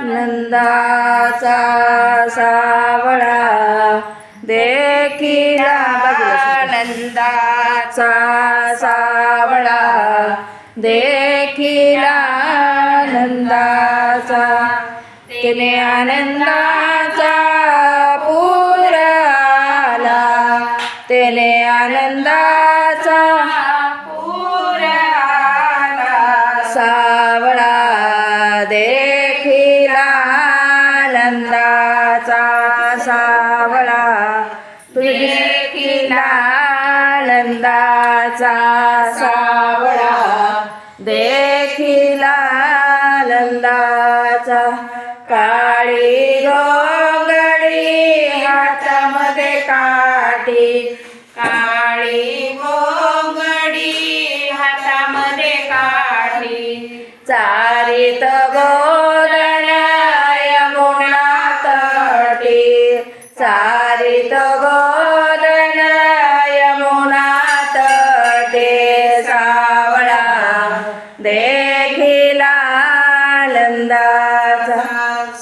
नंदाचा सावळा देखिला नंदाचा सावळा देखिला नंदाचा. तिने आनंदाचा पूर आला. तिने आनंदा नंदाचा सावळा. तुझी नंदाचा सावळा. देखिला नंदाचा काळी गोंगडी हातामध्ये काठी. काळी गोंगडी हातामध्ये काठी. चारित गो तारित चारित गोदन यमुना तटे सावळा देखिला नंदाचा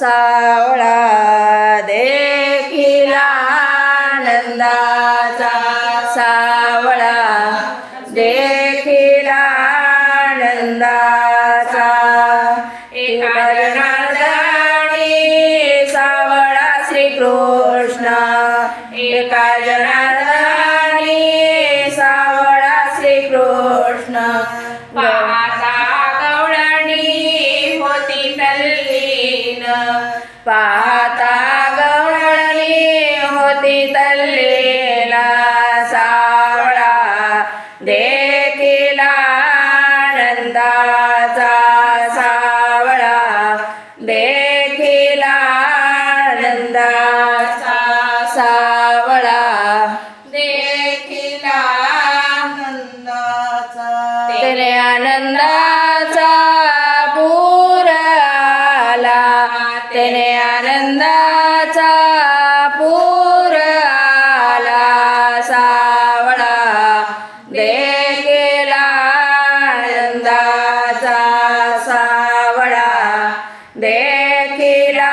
सावळा देखिला नंदाचा सावळा देखिला नंदाचा एका कृष्ण। एका जनार्दनी सावळा श्रीकृष्ण। पाहता गवळणी होती तल्लीन। पाहता गवळणी होती तल्लेला सावळा देखिला आनंदाचा सावळा दे आनंदाचा पूर आला. तेने आनंदाचा पूर आला. सावळा देखिला आनंदाचा सावळा देखिला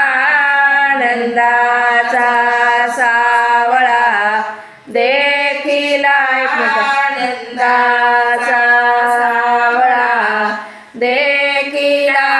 आनंदाचा सावळा देखिला आनंदाचा Yeah.